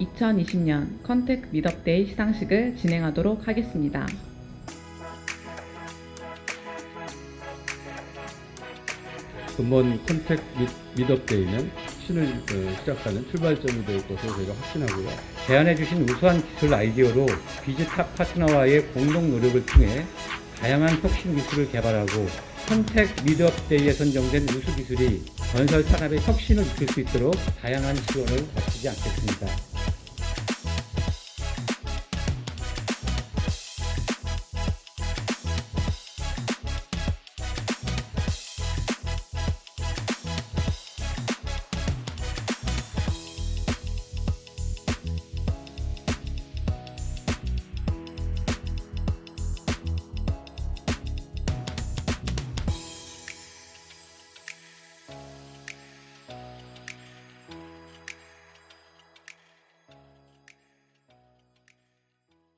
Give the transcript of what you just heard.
2020년 컨택 미덕데이 시상식을 진행하도록 하겠습니다. 금번 컨택 미덕데이는 신을 어, 시작하는 출발점이 될 것을 저희가 확신하고요. 제안해주신 우수한 기술 아이디어로 비즈탑 파트너와의 공동 노력을 통해 다양한 혁신 기술을 개발하고 선택 미드업데이에 선정된 우수 기술이 건설 산업의 혁신을 이끌 수 있도록 다양한 지원을 마치지 않겠습니다.